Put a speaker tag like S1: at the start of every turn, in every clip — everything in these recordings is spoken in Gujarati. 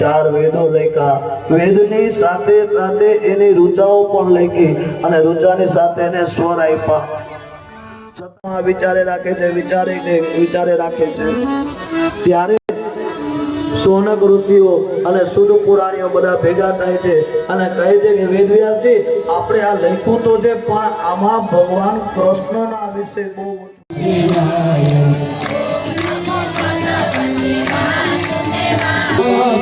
S1: ચાર વેદો લખ્યા. વેદની સાથે સાથે એની ઋચાઓ પણ લખી અને ઋચાની સાથે એને સ્વર આપ્યા. ત્યારે સોનક અને સુદ બધા ભેગા થાય છે અને કહે છે કે, વેદવ્યાસજી, આપણે આ લખ્યું તો છે, પણ આમાં ભગવાન કૃષ્ણના વિશે બહુ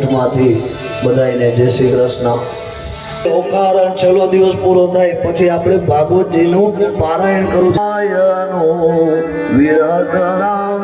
S1: દરેકમાંથી બધાને જય શ્રી કૃષ્ણ. ઓકારણ છેલ્લો દિવસ પૂરો થાય, પછી આપણે ભાગવતજીનું પારાયણ કરું વિરહરામ